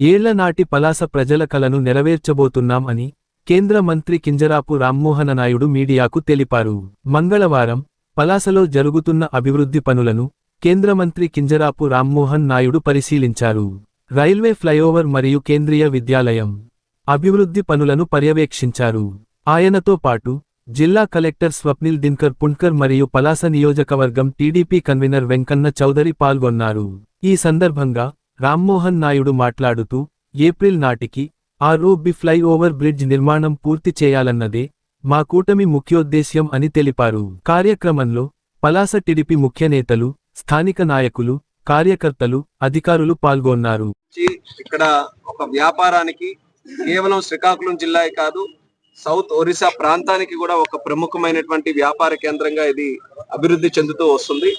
ఏళ్ళనాటి పలాస ప్రజల కలను నెరవేర్చబోతున్నాం అని కేంద్ర మంత్రి కింజరాపు రామ్మోహన నాయుడు మీడియాకు తెలిపారు. మంగళవారం పలాసలో జరుగుతున్న అభివృద్ధి పనులను కేంద్ర మంత్రి కింజరాపు రామ్మోహన్ నాయుడు పరిశీలించారు. రైల్వే ఫ్లైఓవర్ మరియు కేంద్రీయ విద్యాలయం అభివృద్ధి పనులను పర్యవేక్షించారు. ఆయనతో పాటు జిల్లా కలెక్టర్ స్వప్నిల్ దిన్కర్ పుణ్కర్ మరియు పలాస నియోజకవర్గం టీడీపీ కన్వీనర్ వెంకన్న చౌదరి పాల్గొన్నారు. ఈ సందర్భంగా రామ్మోహన్ నాయుడు మాట్లాడుతూ ఏప్రిల్ నాటికి ఆ రూబి ఫ్లైఓవర్ బ్రిడ్జ్ నిర్మాణం పూర్తి చేయాలన్నదే మా కూటమి ముఖ్యోద్దేశ్యం అని తెలిపారు. కార్యక్రమంలో పలాస టిడిపి ముఖ్య నేతలు స్థానిక నాయకులు కార్యకర్తలు అధికారులు పాల్గొన్నారు. ఇక్కడ ఒక వ్యాపారానికి కేవలం శ్రీకాకుళం జిల్లాయే కాదు సౌత్ ఒరిస్సా ప్రాంతానికి కూడా ఒక ప్రముఖమైనటువంటి వ్యాపార కేంద్రంగా ఇది అభివృద్ధి చెందుతూ వస్తుంది.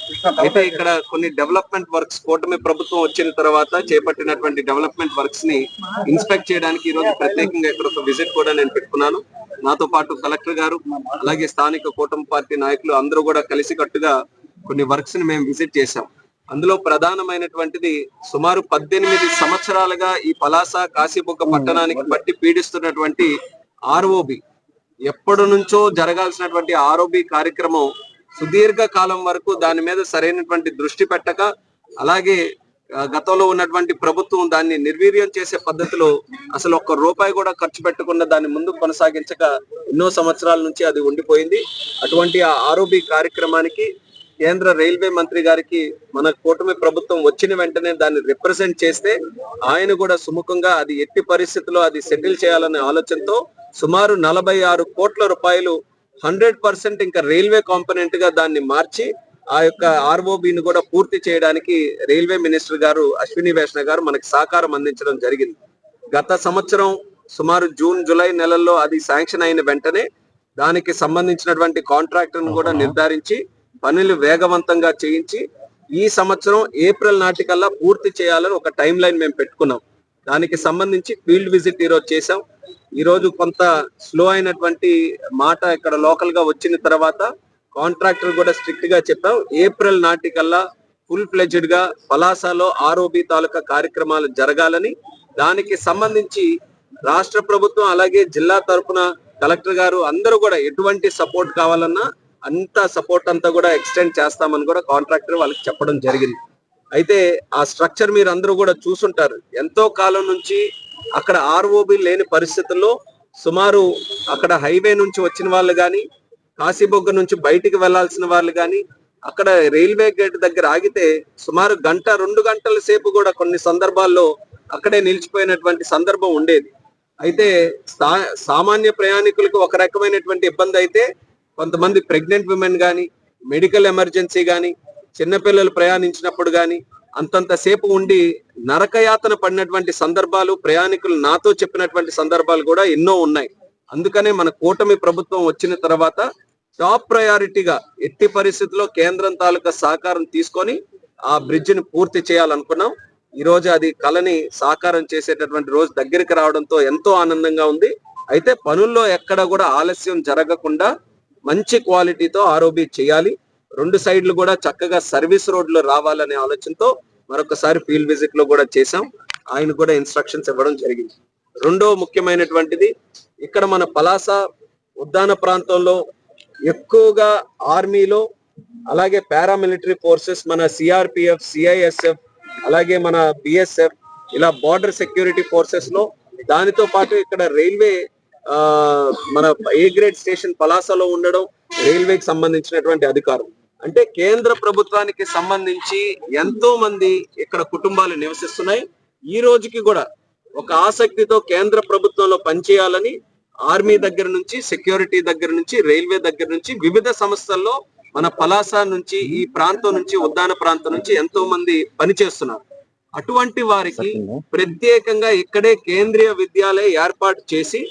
అయితే ఇక్కడ కొన్ని డెవలప్మెంట్ వర్క్స్ కూటమి ప్రభుత్వం వచ్చిన తర్వాత చేపట్టినటువంటి డెవలప్మెంట్ వర్క్స్ని ఇన్స్పెక్ట్ చేయడానికి ఈ రోజు ప్రత్యేకంగా ఇక్కడ ఒక విజిట్ కూడా నేను పెట్టుకున్నాను. నాతో పాటు కలెక్టర్ గారు అలాగే స్థానిక కూటమి పార్టీ నాయకులు అందరూ కూడా కలిసికట్టుగా కొన్ని వర్క్స్ని మేము విజిట్ చేశాం. అందులో ప్రధానమైనటువంటిది సుమారు పద్దెనిమిది సంవత్సరాలుగా ఈ పలాస కాశీబుగ్గ పట్టణానికి పట్టి పీడిస్తున్నటువంటి ఆర్ఓబి. ఎప్పటి నుంచో జరగాల్సినటువంటి ఆర్ఓబి కార్యక్రమం సుదీర్ఘ కాలం వరకు దాని మీద సరైనటువంటి దృష్టి పెట్టక అలాగే గతంలో ఉన్నటువంటి ప్రభుత్వం దాన్ని నిర్వీర్యం చేసే పద్ధతిలో అసలు ఒక్క రూపాయి కూడా ఖర్చు పెట్టకుండా దాన్ని ముందు కొనసాగించక ఎన్నో సంవత్సరాల నుంచి అది ఉండిపోయింది. అటువంటి ఆ ఆరోబి కార్యక్రమానికి కేంద్ర రైల్వే మంత్రి గారికి మన కూటమి ప్రభుత్వం వచ్చిన వెంటనే దాన్ని రిప్రజెంట్ చేస్తే ఆయన కూడా సుముఖంగా అది ఎట్టి పరిస్థితుల్లో అది సెటిల్ చేయాలనే ఆలోచనతో సుమారు నలభై ఆరు కోట్ల రూపాయలు హండ్రెడ్ పర్సెంట్ ఇంకా రైల్వే కాంపనెంట్గా దాన్ని మార్చి ఆ యొక్క ఆర్ఓబిని కూడా పూర్తి చేయడానికి రైల్వే మినిస్టర్ గారు అశ్విని వైష్ణవ్ గారు మనకి సహకారం అందించడం జరిగింది. గత సంవత్సరం సుమారు జూన్ జూలై నెలల్లో అది శాంక్షన్ అయిన వెంటనే దానికి సంబంధించినటువంటి కాంట్రాక్టర్ కూడా నిర్ధారించి పనులు వేగవంతంగా చేయించి ఈ సంవత్సరం ఏప్రిల్ నాటికల్లా పూర్తి చేయాలని ఒక టైం లైన్ మేము పెట్టుకున్నాం. దానికి సంబంధించి ఫీల్డ్ విజిట్ ఈరోజు చేశాం. ఈ రోజు కొంత స్లో అయినటువంటి మాట ఇక్కడ లోకల్గా వచ్చిన తర్వాత కాంట్రాక్టర్ కూడా స్ట్రిక్ట్గా చెప్పాం. ఏప్రిల్ నాటికల్లా ఫుల్ ఫ్లెజ్డ్గా పలాసలో ఆర్ఓబి తాలూకా కార్యక్రమాలు జరగాలని దానికి సంబంధించి రాష్ట్ర ప్రభుత్వం అలాగే జిల్లా తరఫున కలెక్టర్ గారు అందరూ కూడా ఎటువంటి సపోర్ట్ కావాలన్నా అంత సపోర్ట్ అంతా కూడా ఎక్స్టెండ్ చేస్తామని కూడా కాంట్రాక్టర్ వాళ్ళకి చెప్పడం జరిగింది. అయితే ఆ స్ట్రక్చర్ మీరు అందరూ కూడా చూసుంటారు. ఎంతో కాలం నుంచి అక్కడ ఆర్ఓబి లేని పరిస్థితుల్లో సుమారు అక్కడ హైవే నుంచి వచ్చిన వాళ్ళు కానీ కాశీబొగ్గ నుంచి బయటికి వెళ్ళాల్సిన వాళ్ళు కానీ అక్కడ రైల్వే గేట్ దగ్గర ఆగితే సుమారు గంట రెండు గంటల సేపు కూడా కొన్ని సందర్భాల్లో అక్కడే నిలిచిపోయినటువంటి సందర్భం ఉండేది. అయితే సా- సామాన్య ప్రయాణికులకు ఒక రకమైనటువంటి ఇబ్బంది అయితే కొంతమంది ప్రెగ్నెంట్ విమెన్ కానీ మెడికల్ ఎమర్జెన్సీ కానీ చిన్నపిల్లలు ప్రయాణించినప్పుడు కానీ అంతంత సేపు ఉండి నరకయాతన పడినటువంటి సందర్భాలు ప్రయాణికులు నాతో చెప్పినటువంటి సందర్భాలు కూడా ఎన్నో ఉన్నాయి. అందుకనే మన కూటమి ప్రభుత్వం వచ్చిన తర్వాత టాప్ ప్రయారిటీగా ఎట్టి పరిస్థితుల్లో కేంద్రం తాలూకా సహకారం తీసుకొని ఆ బ్రిడ్జిని పూర్తి చేయాలనుకున్నాం. ఈ రోజు అది కళని సాకారం చేసేటటువంటి రోజు దగ్గరికి రావడంతో ఎంతో ఆనందంగా ఉంది. అయితే పనుల్లో ఎక్కడ కూడా ఆలస్యం జరగకుండా మంచి క్వాలిటీతో ఆరోబి చేయాలి. రెండు సైడ్లు కూడా చక్కగా సర్వీస్ రోడ్లు రావాలనే ఆలోచనతో మరొకసారి ఫీల్డ్ విజిట్లో కూడా చేశాం. ఆయన కూడా ఇన్స్ట్రక్షన్స్ ఇవ్వడం జరిగింది. రెండో ముఖ్యమైనటువంటిది ఇక్కడ మన పలాస ఉద్దాన ప్రాంతంలో ఎక్కువగా ఆర్మీలో అలాగే పారామిలిటరీ ఫోర్సెస్ మన సిఆర్పిఎఫ్ సిఐఎస్ఎఫ్ అలాగే మన బిఎస్ఎఫ్ ఇలా బార్డర్ సెక్యూరిటీ ఫోర్సెస్లో దానితో పాటు ఇక్కడ రైల్వే ఆ మన ఏ గ్రేడ్ స్టేషన్ పలాసలో ఉండడం రైల్వేకి సంబంధించినటువంటి అధికారం అంటే కేంద్ర ప్రభుత్వానికి సంబంధించి ఎంతో మంది ఇక్కడ కుటుంబాలు నివసిస్తున్నాయి. ఈ రోజుకి కూడా ఒక ఆసక్తితో కేంద్ర ప్రభుత్వంలో పనిచేయాలని ఆర్మీ దగ్గర నుంచి సెక్యూరిటీ దగ్గర నుంచి రైల్వే దగ్గర నుంచి వివిధ సంస్థల్లో మన పలాస నుంచి ఈ ప్రాంతం నుంచి ఉద్దాన ప్రాంతం నుంచి ఎంతో మంది పనిచేస్తున్నారు. అటువంటి వారికి ప్రత్యేకంగా ఇక్కడే కేంద్రీయ విద్యాలయ ఏర్పాటు చేసి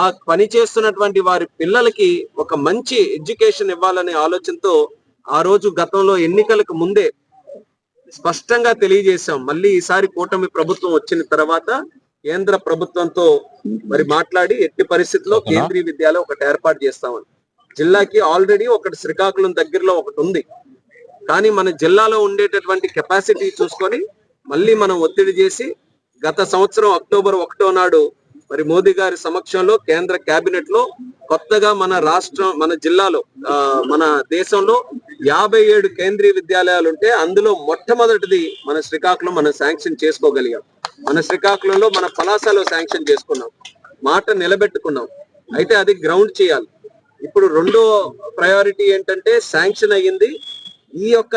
ఆ పని చేస్తున్నటువంటి వారి పిల్లలకి ఒక మంచి ఎడ్యుకేషన్ ఇవ్వాలనే ఆలోచనతో ఆ రోజు గతంలో ఎన్నికలకు ముందే స్పష్టంగా తెలియజేశాం. మళ్ళీ ఈసారి కూటమి ప్రభుత్వం వచ్చిన తర్వాత కేంద్ర ప్రభుత్వంతో మరి మాట్లాడి ఎట్టి పరిస్థితుల్లో కేంద్రీయ విద్యాలయం ఒకటి ఏర్పాటు చేస్తామని. జిల్లాకి ఆల్రెడీ ఒకటి శ్రీకాకుళం దగ్గరలో ఒకటి ఉంది. కానీ మన జిల్లాలో ఉండేటటువంటి కెపాసిటీ చూసుకొని మళ్ళీ మనం ఒత్తిడి చేసి గత సంవత్సరం అక్టోబర్ ఒకటో నాడు మరి మోదీ గారి సమక్షంలో కేంద్ర కేబినెట్లో కొత్తగా మన రాష్ట్రం మన జిల్లాలో మన దేశంలో యాభై ఏడు కేంద్రీయ విద్యాలయాలు ఉంటే అందులో మొట్టమొదటిది మన శ్రీకాకుళం మనం శాంక్షన్ చేసుకోగలిగాం. మన శ్రీకాకుళంలో మన పలాసలో శాంక్షన్ చేసుకున్నాం. మాట నిలబెట్టుకున్నాం. అయితే అది గ్రౌండ్ చేయాలి. ఇప్పుడు రెండో ప్రయారిటీ ఏంటంటే శాంక్షన్ అయ్యింది. ఈ యొక్క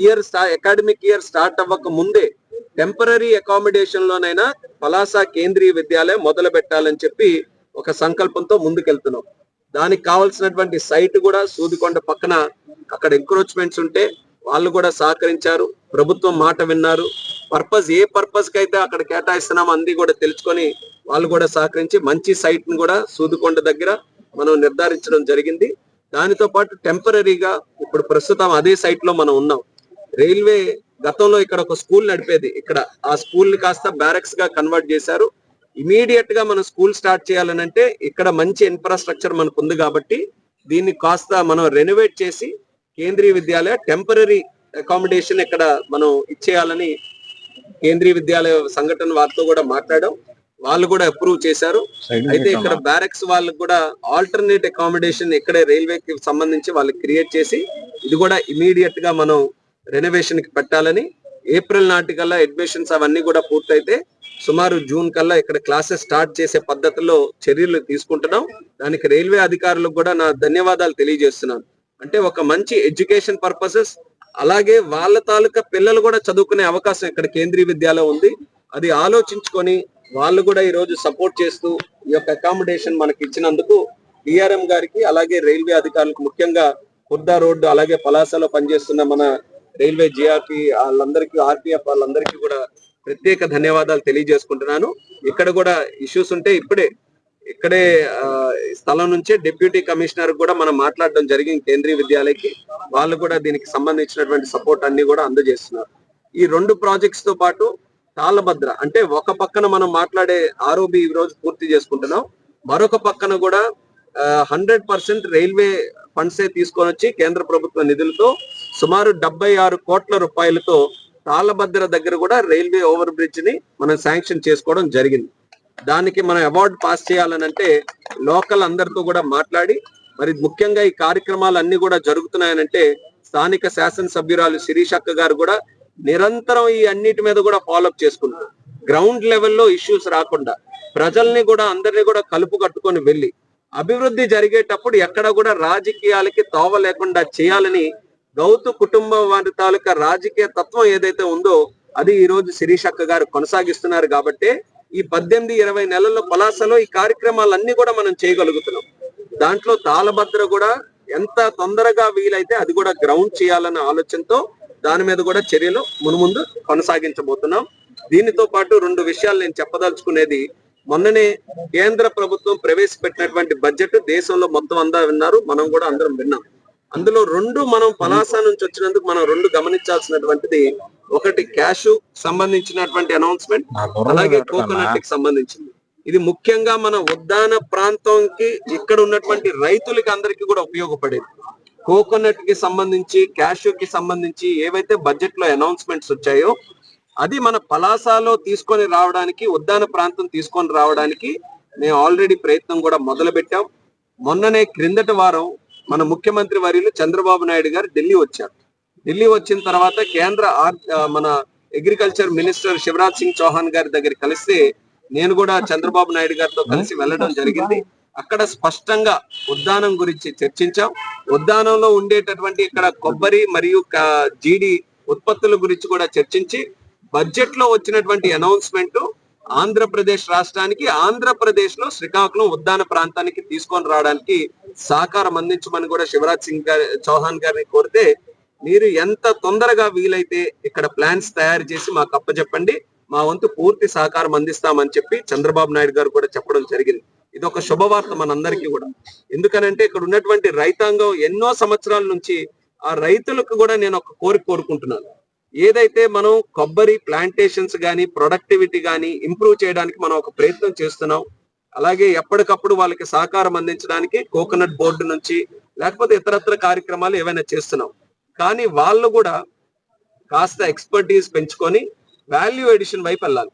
ఇయర్ అకాడమిక్ ఇయర్ స్టార్ట్ అవ్వక ముందే టెంపరీ అకామిడేషన్ లోనైనా పలాస కేంద్రీయ విద్యాలయం మొదలు పెట్టాలని చెప్పి ఒక సంకల్పంతో ముందుకెళ్తున్నాం. దానికి కావాల్సినటువంటి సైట్ కూడా సూదికొండ పక్కన అక్కడ ఎంక్రోచ్మెంట్స్ ఉంటే వాళ్ళు కూడా సహకరించారు. ప్రభుత్వం మాట విన్నారు. పర్పస్ ఏ పర్పస్కి అయితే అక్కడ కేటాయిస్తున్నామో అంది కూడా తెలుసుకొని వాళ్ళు కూడా సహకరించి మంచి సైట్ని కూడా సూదికొండ దగ్గర మనం నిర్ధారించడం జరిగింది. దానితో పాటు టెంపరీగా ఇప్పుడు ప్రస్తుతం అదే సైట్లో మనం ఉన్నాం. రైల్వే గతంలో ఇక్కడ ఒక స్కూల్ నడిపేది. ఇక్కడ ఆ స్కూల్ని కాస్త బ్యారక్స్గా కన్వర్ట్ చేశారు. ఇమీడియట్గా మనం స్కూల్ స్టార్ట్ చేయాలనంటే ఇక్కడ మంచి ఇన్ఫ్రాస్ట్రక్చర్ మనకు ఉంది కాబట్టి దీన్ని కాస్త మనం రెనోవేట్ చేసి కేంద్రీయ విద్యాలయ టెంపరీ అకామిడేషన్ ఇక్కడ మనం ఇచ్చేయాలని కేంద్రీయ విద్యాలయ సంఘటన వారితో కూడా మాట్లాడాం. వాళ్ళు కూడా అప్రూవ్ చేశారు. అయితే ఇక్కడ బ్యారక్స్ వాళ్ళకి కూడా ఆల్టర్నేట్ అకామిడేషన్ ఇక్కడే రైల్వేకి సంబంధించి వాళ్ళకి క్రియేట్ చేసి ఇది కూడా ఇమీడియట్గా మనం రెనోవేషన్కి పెట్టాలని ఏప్రిల్ నాటికల్లా అడ్మిషన్స్ అవన్నీ కూడా పూర్తయితే సుమారు జూన్ కల్లా ఇక్కడ క్లాసెస్ స్టార్ట్ చేసే పద్ధతిలో చర్యలు తీసుకుంటున్నాం. దానికి రైల్వే అధికారులకు కూడా నా ధన్యవాదాలు తెలియజేస్తున్నాను. అంటే ఒక మంచి ఎడ్యుకేషన్ పర్పసెస్ అలాగే వాళ్ళ తాలూకా పిల్లలు కూడా చదువుకునే అవకాశం ఇక్కడ కేంద్రీయ విద్యాలయం ఉంది. అది ఆలోచించుకొని వాళ్ళు కూడా ఈ రోజు సపోర్ట్ చేస్తూ ఈ యొక్క అకామిడేషన్ మనకి ఇచ్చినందుకు డిఆర్ఎం గారికి అలాగే రైల్వే అధికారులకు ముఖ్యంగా కుర్దా రోడ్డు అలాగే పలాసలో పనిచేస్తున్న మన రైల్వే జిఆర్పి వాళ్ళందరికీ ఆర్పిఎఫ్ వాళ్ళందరికీ కూడా ప్రత్యేక ధన్యవాదాలు తెలియజేసుకుంటున్నాను. ఇక్కడ కూడా ఇష్యూస్ ఉంటే ఇప్పుడే ఇక్కడే స్థలం నుంచే డిప్యూటీ కమిషనర్ కూడా మనం మాట్లాడడం జరిగింది కేంద్రీయ విద్యాలయకి. వాళ్ళు కూడా దీనికి సంబంధించినటువంటి సపోర్ట్ అన్ని కూడా అందజేస్తున్నారు. ఈ రెండు ప్రాజెక్ట్స్తో పాటు తాళభద్ర అంటే ఒక పక్కన మనం మాట్లాడే ఆరోబి ఈ రోజు పూర్తి చేసుకుంటున్నాం. మరొక పక్కన కూడా హండ్రెడ్ పర్సెంట్ రైల్వే ఫండ్స్ తీసుకొని వచ్చి కేంద్ర ప్రభుత్వ నిధులతో సుమారు డెబ్బై ఆరు కోట్ల రూపాయలతో తాళభద్ర దగ్గర కూడా రైల్వే ఓవర్ బ్రిడ్జ్ని మనం శాంక్షన్ చేసుకోవడం జరిగింది. దానికి మనం అవార్డు పాస్ చేయాలనంటే లోకల్ అందరితో కూడా మాట్లాడి మరి ముఖ్యంగా ఈ కార్యక్రమాలు అన్ని కూడా జరుగుతున్నాయనంటే స్థానిక శాసనసభ్యురాలు శిరీష్ అక్క గారు కూడా నిరంతరం ఈ అన్నిటి మీద కూడా ఫాలోఅప్ చేసుకుంటారు గ్రౌండ్ లెవెల్లో ఇష్యూస్ రాకుండా ప్రజల్ని కూడా అందరినీ కూడా కలుపు కట్టుకొని వెళ్ళి అభివృద్ధి జరిగేటప్పుడు ఎక్కడ కూడా రాజకీయాలకి తోవ లేకుండా చేయాలని గౌతు కుటుంబం వారి తాలూకా రాజకీయ తత్వం ఏదైతే ఉందో అది ఈ రోజు శిరీషక్క గారు కొనసాగిస్తున్నారు కాబట్టి ఈ పద్దెనిమిది ఇరవై నెలల్లో పలాసలో ఈ కార్యక్రమాలన్నీ కూడా మనం చేయగలుగుతున్నాం. దాంట్లో తాళభద్ర కూడా ఎంత తొందరగా వీలైతే అది కూడా గ్రౌండ్ చేయాలన్న ఆలోచనతో దాని మీద కూడా చర్యలు మునుముందు కొనసాగించబోతున్నాం. దీనితో పాటు రెండు విషయాలు నేను చెప్పదలుచుకునేది మొన్ననే కేంద్ర ప్రభుత్వం ప్రవేశపెట్టినటువంటి బడ్జెట్ దేశంలో మొత్తం అందా విన్నారు మనం కూడా అందరం విన్నాం. అందులో రెండు మనం పలాస నుంచి వచ్చినందుకు మనం రెండు గమనించాల్సినటువంటిది. ఒకటి క్యాష్ సంబంధించినటువంటి అనౌన్స్మెంట్ అలాగే కోకోనట్కి సంబంధించింది. ఇది ముఖ్యంగా మన ఉద్దాన ప్రాంతంకి ఇక్కడ ఉన్నటువంటి రైతులకి అందరికీ కూడా ఉపయోగపడేది. కోకోనట్కి సంబంధించి క్యాష్కి సంబంధించి ఏవైతే బడ్జెట్లో అనౌన్స్మెంట్స్ వచ్చాయో అది మన పలాసలో తీసుకొని రావడానికి ఉద్దాన ప్రాంతం తీసుకొని రావడానికి మేము ఆల్రెడీ ప్రయత్నం కూడా మొదలు పెట్టాం మొన్ననే క్రిందటి వారం మన ముఖ్యమంత్రి వర్యులు చంద్రబాబు నాయుడు గారు ఢిల్లీ వచ్చారు. ఢిల్లీ వచ్చిన తర్వాత కేంద్ర ఆర్- మన అగ్రికల్చర్ మినిస్టర్ శివరాజ్ సింగ్ చౌహాన్ గారి దగ్గర కలిస్తే నేను కూడా చంద్రబాబు నాయుడు గారితో కలిసి వెళ్ళడం జరిగింది. అక్కడ స్పష్టంగా ఉద్దానం గురించి చర్చించాం. ఉద్దానంలో ఉండేటటువంటి ఇక్కడ కొబ్బరి మరియు జీడి ఉత్పత్తుల గురించి కూడా చర్చించి బడ్జెట్లో వచ్చినటువంటి అనౌన్స్మెంట్ ఆంధ్రప్రదేశ్ రాష్ట్రానికి ఆంధ్రప్రదేశ్లో శ్రీకాకుళం ఉద్దాన ప్రాంతానికి తీసుకొని రావడానికి సహకారం అందించమని కూడా శివరాజ్ సింగ్ గారి చౌహాన్ గారిని కోరితే మీరు ఎంత తొందరగా వీలైతే ఇక్కడ ప్లాన్స్ తయారు చేసి మాకు అప్పచెప్పండి మా వంతు పూర్తి సహకారం అందిస్తామని చెప్పి చంద్రబాబు నాయుడు గారు కూడా చెప్పడం జరిగింది. ఇది ఒక శుభవార్త మనందరికీ కూడా. ఎందుకనంటే ఇక్కడ ఉన్నటువంటి రైతాంగం ఎన్నో సంవత్సరాల నుంచి ఆ రైతులకు కూడా నేను ఒక కోరిక కోరుకుంటున్నాను. ఏదైతే మనం కొబ్బరి ప్లాంటేషన్స్ కానీ ప్రొడక్టివిటీ కానీ ఇంప్రూవ్ చేయడానికి మనం ఒక ప్రయత్నం చేస్తున్నాం అలాగే ఎప్పటికప్పుడు వాళ్ళకి సహకారం అందించడానికి కోకోనట్ బోర్డు నుంచి లేకపోతే ఇతరత్ర కార్యక్రమాలు ఏవైనా చేస్తున్నాం. కానీ వాళ్ళు కూడా కాస్త ఎక్స్పర్టీస్ పెంచుకొని వాల్యూ ఎడిషన్ వైపు వెళ్ళాలి.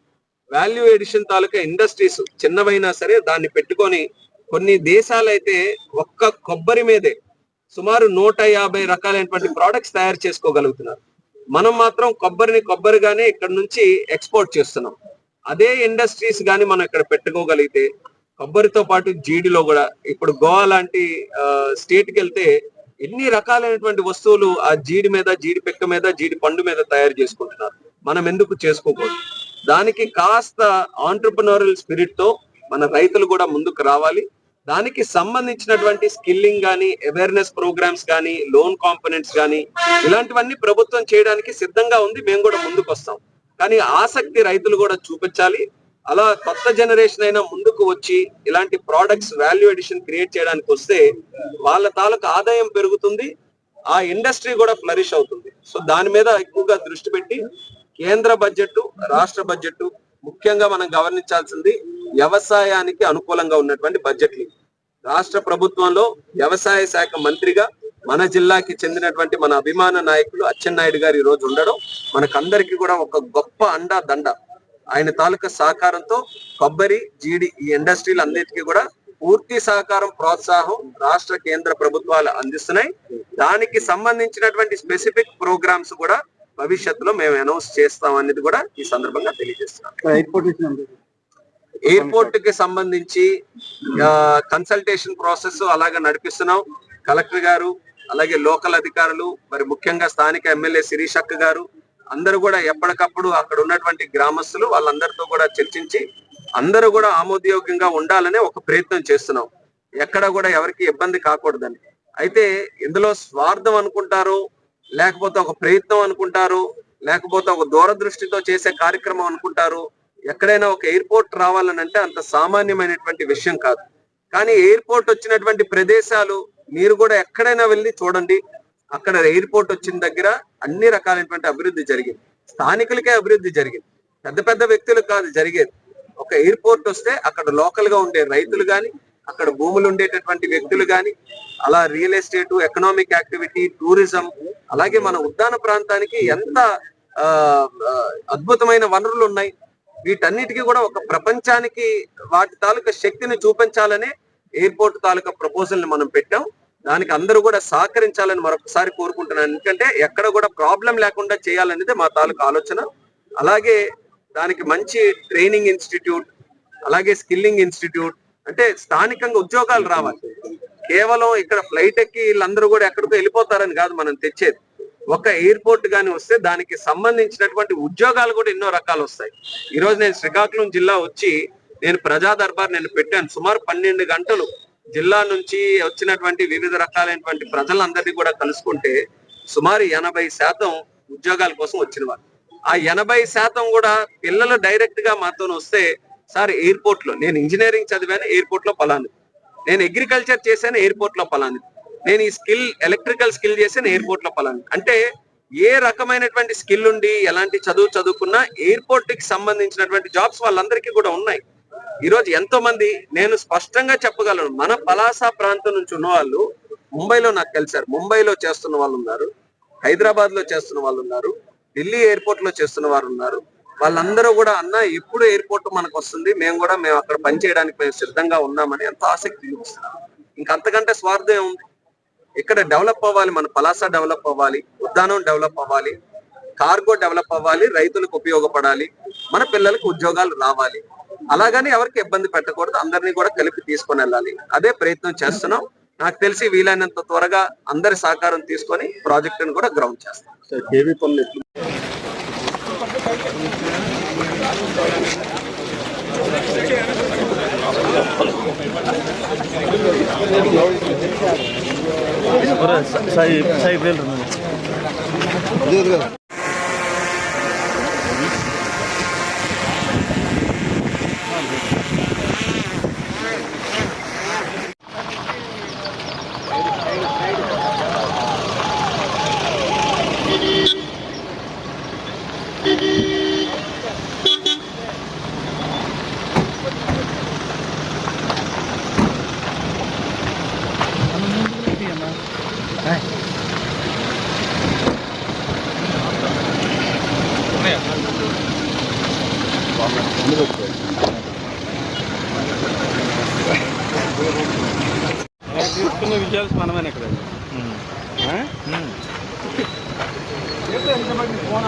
వాల్యూ ఎడిషన్ తాలూకా ఇండస్ట్రీస్ చిన్నవైనా సరే దాన్ని పెట్టుకొని కొన్ని దేశాలైతే ఒక్క కొబ్బరి మీదే సుమారు నూట యాభై రకాలైనటువంటి ప్రోడక్ట్స్ తయారు చేసుకోగలుగుతున్నారు. మనం మాత్రం కొబ్బరిని కొబ్బరిగానే ఇక్కడ నుంచి ఎక్స్పోర్ట్ చేస్తున్నాం. అదే ఇండస్ట్రీస్ గాని మనం ఇక్కడ పెట్టుకోగలిగితే కొబ్బరితో పాటు జీడిలో కూడా ఇప్పుడు గోవా లాంటి స్టేట్కి వెళ్తే ఎన్ని రకాలైనటువంటి వస్తువులు ఆ జీడి మీద జీడి పెక్క మీద జీడి పండు మీద తయారు చేసుకుంటున్నారు. మనం ఎందుకు చేసుకోకూడదు? దానికి కాస్త ఆంటర్ప్రినోరల్ స్పిరిట్తో మన రైతులు కూడా ముందుకు రావాలి. దానికి సంబంధించినటువంటి స్కిల్లింగ్ కానీ అవేర్నెస్ ప్రోగ్రామ్స్ కానీ లోన్ కాంపోనెంట్స్ కానీ ఇలాంటివన్నీ ప్రభుత్వం చేయడానికి సిద్ధంగా ఉంది. మేము కూడా ముందుకు వస్తాం. కానీ ఆసక్తి రైతులు కూడా చూపించాలి. అలా కొత్త జనరేషన్ అయినా ముందుకు వచ్చి ఇలాంటి ప్రోడక్ట్స్ వాల్యూ ఎడిషన్ క్రియేట్ చేయడానికి వస్తే వాళ్ళ తాలూకు ఆదాయం పెరుగుతుంది. ఆ ఇండస్ట్రీ కూడా ఫ్లరిష్ అవుతుంది. సో దాని మీద ఎక్కువగా దృష్టి పెట్టి కేంద్ర బడ్జెట్ రాష్ట్ర బడ్జెట్ ముఖ్యంగా మనం గమనించాల్సింది వ్యవసాయానికి అనుకూలంగా ఉన్నటువంటి బడ్జెట్లు రాష్ట్ర ప్రభుత్వంలో వ్యవసాయ శాఖ మంత్రిగా మన జిల్లాకి చెందినటువంటి మన అభిమాన నాయకులు అచ్చెన్నాయుడు గారు ఈ రోజు ఉండడం మనకందరికీ కూడా ఒక గొప్ప అండా దండ. ఆయన తాలూకా సహకారంతో కొబ్బరి జీడి ఈ ఇండస్ట్రీలు అన్నిటికీ కూడా పూర్తి సహకారం ప్రోత్సాహం రాష్ట్ర కేంద్ర ప్రభుత్వాలు అందిస్తున్నాయి. దానికి సంబంధించినటువంటి స్పెసిఫిక్ ప్రోగ్రామ్స్ కూడా భవిష్యత్తులో మేము అనౌన్స్ చేస్తాం అనేది కూడా ఈ సందర్భంగా తెలియజేస్తున్నాం. ఎయిర్పోర్ట్కి సంబంధించి. కన్సల్టేషన్ ప్రాసెస్ అలాగా నడిపిస్తున్నాం. కలెక్టర్ గారు అలాగే లోకల్ అధికారులు మరి ముఖ్యంగా స్థానిక ఎమ్మెల్యే శిరీష్ అక్క గారు అందరూ కూడా ఎప్పటికప్పుడు అక్కడ ఉన్నటువంటి గ్రామస్తులు వాళ్ళందరితో కూడా చర్చించి అందరూ కూడా ఆమోదయోగ్యంగా ఉండాలనే ఒక ప్రయత్నం చేస్తున్నాం. ఎక్కడ కూడా ఎవరికి ఇబ్బంది కాకూడదని. అయితే ఇందులో స్వార్థం అనుకుంటారు లేకపోతే ఒక ప్రయత్నం అనుకుంటారు లేకపోతే ఒక దూరదృష్టితో చేసే కార్యక్రమం అనుకుంటారు. ఎక్కడైనా ఒక ఎయిర్పోర్ట్ రావాలని అంటే అంత సామాన్యమైనటువంటి విషయం కాదు. కానీ ఎయిర్పోర్ట్ వచ్చినటువంటి ప్రదేశాలు మీరు కూడా ఎక్కడైనా వెళ్ళి చూడండి. అక్కడ ఎయిర్పోర్ట్ వచ్చిన దగ్గర అన్ని రకాలైనటువంటి అభివృద్ధి జరిగింది. స్థానికులకే అభివృద్ధి జరిగింది. పెద్ద పెద్ద వ్యక్తులకు కాదు జరిగేది. ఒక ఎయిర్పోర్ట్ వస్తే అక్కడ లోకల్గా ఉండే రైతులు కానీ అక్కడ భూములు ఉండేటటువంటి వ్యక్తులు కానీ అలా real estate economic activity tourism అలాగే మన ఉద్యాన ప్రాంతానికి ఎంత అద్భుతమైన వనరులు ఉన్నాయి. వీటన్నిటికీ కూడా ఒక ప్రపంచానికి వాటి తాలూకా శక్తిని చూపించాలనే ఎయిర్పోర్ట్ తాలూకా ప్రపోజల్ని మనం పెట్టాం. దానికి అందరూ కూడా సహకరించాలని మరొకసారి కోరుకుంటున్నాను. ఎందుకంటే ఎక్కడ కూడా ప్రాబ్లం లేకుండా చేయాలనేది మా తాలూకా ఆలోచన. అలాగే దానికి మంచి ట్రైనింగ్ ఇన్స్టిట్యూట్ అలాగే స్కిల్లింగ్ ఇన్స్టిట్యూట్ అంటే స్థానికంగా ఉద్యోగాలు రావాలి. కేవలం ఇక్కడ ఫ్లైట్ ఎక్కి వీళ్ళందరూ కూడా ఎక్కడికో వెళ్ళిపోతారని కాదు మనం తెచ్చేది. ఒక ఎయిర్పోర్ట్ కానీ వస్తే దానికి సంబంధించినటువంటి ఉద్యోగాలు కూడా ఎన్నో రకాలు వస్తాయి. ఈ రోజు నేను శ్రీకాకుళం జిల్లా వచ్చి నేను ప్రజా దర్బార్ నేను పెట్టాను. సుమారు పన్నెండు గంటలు జిల్లా నుంచి వచ్చినటువంటి వివిధ రకాలైనటువంటి ప్రజలందరినీ కూడా కలుసుకుంటే సుమారు ఎనభై శాతం ఉద్యోగాల కోసం వచ్చిన వారు ఆ ఎనభై శాతం కూడా పిల్లలు డైరెక్ట్గా మాతో వస్తే సార్ ఎయిర్పోర్ట్లో. నేను ఇంజనీరింగ్ చదివాను ఎయిర్పోర్ట్లో పలాను నేను అగ్రికల్చర్ చేశాను ఎయిర్పోర్ట్లో పలాను నేను ఈ స్కిల్ ఎలక్ట్రికల్ స్కిల్ చేశాను ఎయిర్పోర్ట్లో పలాను అంటే ఏ రకమైనటువంటి స్కిల్ ఉండి ఎలాంటి చదువు చదువుకున్నా ఎయిర్పోర్ట్కి సంబంధించినటువంటి జాబ్స్ వాళ్ళందరికీ కూడా ఉన్నాయి. ఈరోజు ఎంతో మంది నేను స్పష్టంగా చెప్పగలను. మన పలాస ప్రాంతం నుంచి ఉన్న వాళ్ళు ముంబైలో నాకు తెలిసారు ముంబైలో చేస్తున్న వాళ్ళు ఉన్నారు. హైదరాబాద్లో చేస్తున్న వాళ్ళు ఉన్నారు. ఢిల్లీ ఎయిర్పోర్ట్లో చేస్తున్న వారు ఉన్నారు. వాళ్ళందరూ కూడా అన్న ఎప్పుడు ఎయిర్పోర్ట్ మనకు వస్తుంది మేము కూడా మేము అక్కడ పనిచేయడానికి మేము సిద్ధంగా ఉన్నామని ఎంతో ఆసక్తి చూపిస్తున్నారు ఇంకంతకంటే స్వార్థం ఏముంది? ఇక్కడ డెవలప్ అవ్వాలి? మన పలాస డెవలప్ అవ్వాలి ఉద్యానం డెవలప్ అవ్వాలి కార్గో డెవలప్ అవ్వాలి రైతులకు ఉపయోగపడాలి మన పిల్లలకు ఉద్యోగాలు రావాలి. అలాగని ఎవరికి ఇబ్బంది పెట్టకూడదు అందరినీ కూడా కలిపి తీసుకొని వెళ్ళాలి. అదే ప్రయత్నం చేస్తున్నాం. నాకు తెలిసి వీలైనంత త్వరగా అందరి సహకారం తీసుకొని ప్రాజెక్టును కూడా గ్రౌండ్ చేస్తాం. సాయి సాయి పేరు తీసుకున్న విజయాలు మనమే ఇక్కడ? ఫోన్